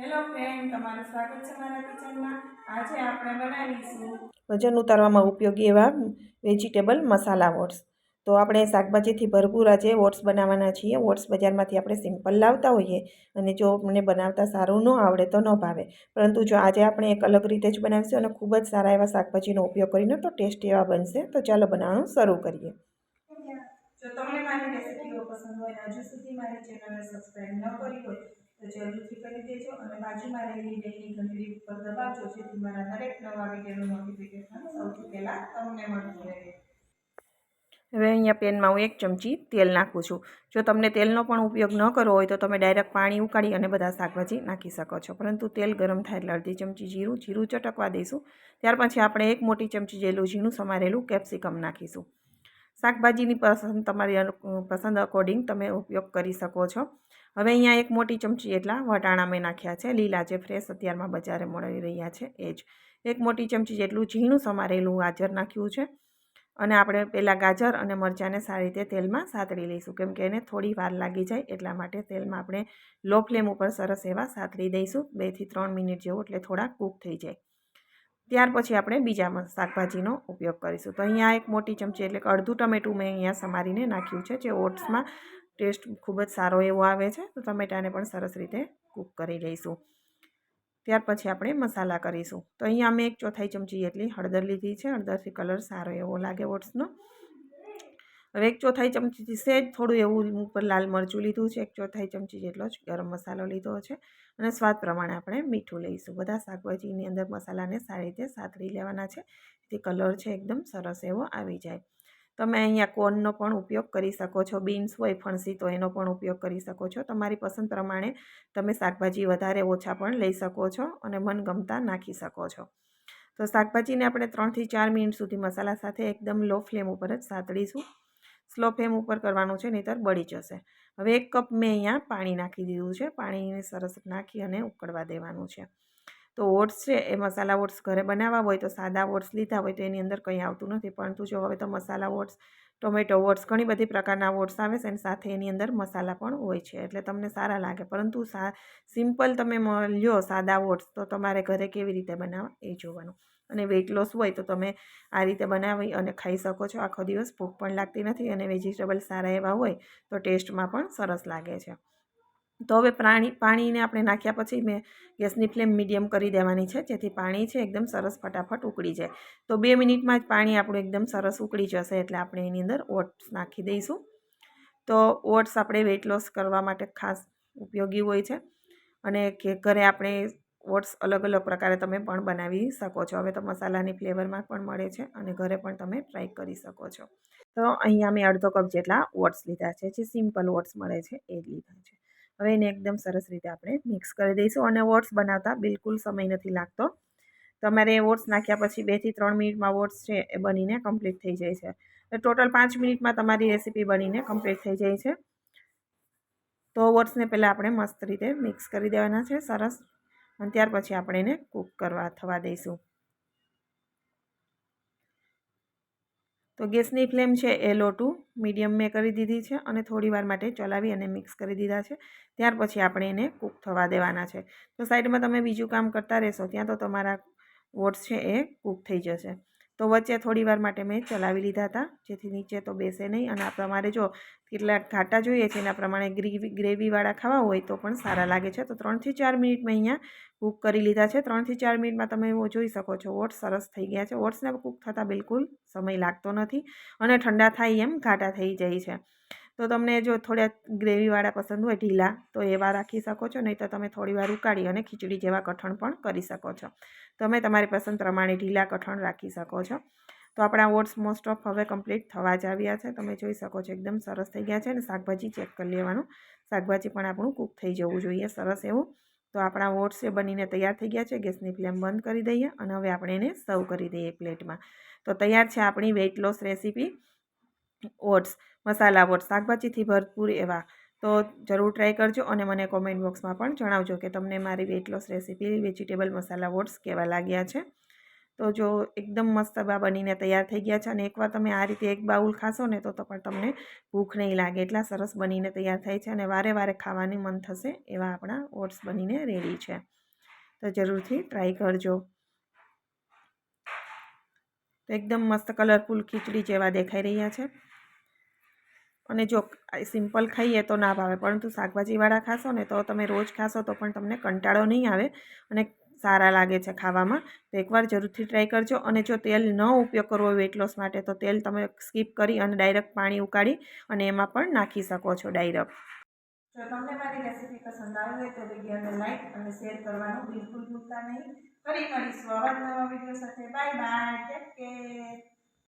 Hello friend તમારું સ્વાગત છે મારા કિચનમાં. આજે આપણે બનાવીશું વજન ઉતારવામાં ઉપયોગી એવા વેજીટેબલ મસાલા ઓટ્સ. તો આપણે શાકભાજીથી ભરપૂર આજે ઓટ્સ બનાવવાના છીએ. ઓટ્સ બજારમાંથી આપણે સિમ્પલ લાવતા હોઈએ અને જો મને બનાવતા સારું ન આવડે તો ન ભાવે. પરંતુ જો આજે આપણે એક અલગ રીતે જ બનાવીશું અને ખૂબ જ સારા એવા શાકભાજીનો ઉપયોગ કરીને તો ટેસ્ટ એવા બનશે તો ચાલો બનાવવાનું શરૂ કરીએ. જો તમને મારી રેસિપીઓ પસંદ હોય હજુ સુધી મારી ચેનલને સબસ્ક્રાઈબ ન કરી હોય તો જરૂરથી કરી દેજો અને બાજુમાં રહેલી બેલની ઘંટડી ઉપર દબાવજો, જેથી મારા દરેક નવા વિડીયોનું નોટિફિકેશન સૌથી પહેલાં તમને મળતું રહે. હવે અહીંયા પેનમાં હું એક ચમચી તેલ નાખું છું. જો તમને તેલનો પણ ઉપયોગ ન કરવો હોય તો તમે ડાયરેક્ટ પાણી ઉકાળી અને બધા શાકભાજી નાખી શકો છો. પરંતુ તેલ ગરમ થાય એટલે અડધી ચમચી જીરું જીરું ચટકવા દઈશું. ત્યાર પછી આપણે એક મોટી ચમચી જેલું ઝીણું સમારેલું કેપ્સિકમ નાખીશું. શાકભાજીની પસંદ તમારી પસંદ અકોર્ડિંગ તમે ઉપયોગ કરી શકો છો. હવે અહીંયા એક મોટી ચમચી એટલા વટાણા મેં નાખ્યા છે. લીલા જે ફ્રેશ અત્યારમાં બજારે મળી રહ્યા છે એ જ. એક મોટી ચમચી જેટલું ઝીણું સમારેલું ગાજર નાખ્યું છે. અને આપણે પહેલાં ગાજર અને મરચાંને સારી રીતે તેલમાં સાતળી લઈશું. કેમ કે એને થોડી વાર લાગી જાય એટલા માટે તેલમાં આપણે લો ફ્લેમ ઉપર સરસ એવા સાતળી દઈશું. બેથી ત્રણ મિનિટ જેવું એટલે થોડા કૂક થઈ જાય. ત્યાર પછી આપણે બીજા શાકભાજીનો ઉપયોગ કરીશું. તો અહીંયા એક મોટી ચમચી એટલે અડધું ટમેટું મેં અહીંયા સમારીને નાખ્યું છે જે ઓટ્સમાં ટેસ્ટ ખૂબ જ સારો એવો આવે છે, તો ટમેટાને પણ સરસ રીતે કૂક કરી લઈશું. ત્યાર પછી આપણે મસાલા કરીશું. તો અહીંયા અમે એક ચોથાઈ ચમચી જેટલી હળદર લીધી છે, હળદરથી કલર સારો એવો લાગે ઓટ્સનો. હવે એક ચોથાઈ ચમચીથી સહેજ થોડું એવું ઉપર લાલ મરચું લીધું છે, એક ચોથાઈ ચમચી જેટલો જ ગરમ મસાલો લીધો છે. અને સ્વાદ પ્રમાણે આપણે મીઠું લઈશું. બધા શાકભાજીની અંદર મસાલાને સારી રીતે સાતળી લેવાના છે, જેથી કલર છે, એકદમ સરસ એવો આવી જાય. તમે અહીંયા કોર્નનો પણ ઉપયોગ કરી શકો છો, બીન્સ હોય, ફણસી, તો એનો પણ ઉપયોગ કરી શકો છો. તમારી પસંદ પ્રમાણે તમે શાકભાજી વધારે ઓછા પણ લઈ શકો છો અને મનગમતા નાખી શકો છો. તો શાકભાજીને આપણે ત્રણથી ચાર મિનિટ સુધી મસાલા સાથે એકદમ લો ફ્લેમ ઉપર જ સાતળીશું સ્લો ફ્લેમ ઉપર કરવાનું છે, નહીંતર બળી જશે. હવે એક કપ મેં અહીંયા પાણી નાખી દીધું છે. પાણીને સરસ નાખી અને ઉકળવા દેવાનું છે. તો ઓટ્સ છે, એ મસાલા ઓટ્સ ઘરે બનાવવા હોય તો સાદા ઓટ્સ લીધા હોય તો એની અંદર કંઈ આવતું નથી. પરંતુ જો હવે તો મસાલા ઓટ્સ, ટોમેટો ઓટ્સ, ઘણી બધી પ્રકારના ઓટ્સ આવે છે અને સાથે એની અંદર મસાલા પણ હોય છે. એટલે તમને સારા લાગે. પરંતુ સા, સિમ્પલ તમે લ્યો સાદા ઓટ્સ, તો તમારે ઘરે કેવી રીતે બનાવવા એ જોવાનું. અને વેઇટ લોસ હોય તો તમે આ રીતે બનાવી અને ખાઈ શકો છો. આખો દિવસ ભૂખ પણ લાગતી નથી અને વેજીટેબલ સારા એવા હોય તો ટેસ્ટમાં પણ સરસ લાગે છે. તો હવે પ્રાણી, પાણીને આપણે નાખ્યા પછી મેં ગેસની ફ્લેમ મીડિયમ કરી દેવાની છે, જેથી પાણી છે એકદમ સરસ ફટાફટ ઉકળી જાય. તો બે મિનિટમાં જ પાણી આપણું એકદમ સરસ ઉકળી જશે, એટલે આપણે એની અંદર ઓટ્સ નાખી દઈશું. તો ઓટ્સ આપણે વેઇટ લોસ કરવા માટે ખાસ ઉપયોગી હોય છે. અને કે ઘરે આપણે ઓટ્સ અલગ અલગ પ્રકારે તમે પણ બનાવી શકો છો. હવે તો મસાલાની ફ્લેવરમાં પણ મળે છે અને ઘરે પણ તમે ટ્રાય કરી શકો છો. તો અહીંયા મેં અડધો કપ જેટલા ઓટ્સ લીધા છે. જે સિમ્પલ ઓટ્સ મળે છે એ લીધા છે. હવે એને એકદમ સરસ રીતે આપણે મિક્સ કરી દઈશું અને ઓટ્સ બનાવતા બિલકુલ સમય નથી લાગતો. તમારે ઓટ્સ નાખ્યા પછી બેથી ત્રણ મિનિટમાં ઓટ્સ છે એ બનીને કમ્પ્લીટ થઈ જાય છે. ટોટલ પાંચ મિનિટમાં તમારી રેસીપી બનીને કમ્પ્લીટ થઈ જાય છે. તો ઓટ્સને પહેલાં આપણે મસ્ત રીતે મિક્સ કરી દેવાના છે, સરસ. અને ત્યાર પછી આપણે એને કૂક કરવા, થવા દઈશું. તો ગેસની ફ્લેમ છે એ લો ટુ મીડિયમ મેં કરી દીધી છે અને થોડીવાર માટે ચલાવી અને મિક્સ કરી દીધા છે. ત્યાર પછી આપણે એને કૂક થવા દેવાના છે. તો સાઈડમાં તમે બીજું કામ કરતા રહેશો ત્યાં તો તમારા ઓટ્સ છે એ કૂક થઈ જશે. તો વચ્ચે થોડી વાર માટે મેં ચલાવી લીધા હતા, જેથી નીચે તો બેસે નહીં. અને આ તમારે જો કેટલાક ઘાટા જોઈએ છે, એના પ્રમાણે ગ્રેવી, ગ્રેવીવાળા ખાવા હોય તો પણ સારા લાગે છે. તો ત્રણથી ચાર મિનિટ મેં અહીંયા કૂક કરી લીધા છે. ત્રણથી ચાર મિનિટમાં તમે જોઈ શકો છો, ઓટ્સ સરસ થઈ ગયા છે. ઓટ્સને કૂક થતાં બિલકુલ સમય લાગતો નથી અને ઠંડા થાય એમ ઘાટા થઈ જાય છે. તો તમને જો થોડા ગ્રેવીવાળા પસંદ હોય ઢીલા, તો એવા રાખી શકો છો, નહીં તો તમે થોડી વાર ઉકાળી અને ખીચડી જેવા કઠણ પણ કરી શકો છો. તમે તમારી પસંદ પ્રમાણે ઢીલા કઠણ રાખી શકો છો. તો આપણા ઓટ્સ મોસ્ટ ઓફ હવે કમ્પ્લીટ થવા જ આવ્યા છે. તમે જોઈ શકો છો એકદમ સરસ થઈ ગયા છે અને શાકભાજી ચેક કરી લેવાનું. શાકભાજી પણ આપણું કૂક થઈ જવું જોઈએ, સરસ એવું. તો આપણા ઓટ્સ એ બનીને તૈયાર થઈ ગયા છે. ગેસની ફ્લેમ બંધ કરી દઈએ અને હવે આપણે એને સર્વ કરી દઈએ પ્લેટમાં. તો તૈયાર છે આપણી weight loss recipe oats, masala oats, શાકભાજીથી ભરપૂર એવા. તો જરૂર ટ્રાય કરજો અને મને કોમેન્ટ બોક્સમાં પણ જણાવજો કે તમને મારી weight loss recipe vegetable masala oats કેવા લાગ્યા છે. તો જો એકદમ મસ્ત બા બનીને તૈયાર થઈ ગયા છે અને એકવાર તમે આ રીતે એક બાઉલ ખાશો ને તો પણ તમને ભૂખ નહીં લાગે. એટલા સરસ બનીને તૈયાર થાય છે અને વારે વારે ખાવાની મન થશે એવા આપણા ઓટ્સ બનીને રેડી છે. તો જરૂરથી ટ્રાય કરજો. તો એકદમ મસ્ત કલરફુલ ખીચડી જેવા દેખાઈ રહ્યા છે. અને જો સિમ્પલ ખાઈએ તો ના ભાવે. પરંતુ શાકભાજીવાળા ખાશો ને તો તમે રોજ ખાશો તો પણ તમને કંટાળો નહીં આવે અને સારા લાગે છે ખાવામાં. તો એકવાર જરૂરથી ટ્રાય કરજો. અને જો તેલ ન ઉપયોગ કરવો હોય વેટ લોસ માટે તો તેલ તમે સ્કીપ કરી અને ડાયરેક્ટ પાણી ઉકાળી અને એમાં પણ નાખી શકો છો ડાયરેક્ટ જો તમને મારી રેસીપી પસંદ આવી હોય તો વિડીયોને લાઈક અને શેર કરવાનું બિલકુલ ભૂલતા નહીં. ફરી મળીશું આવા નવા વીડિયો સાથે. Bye bye take care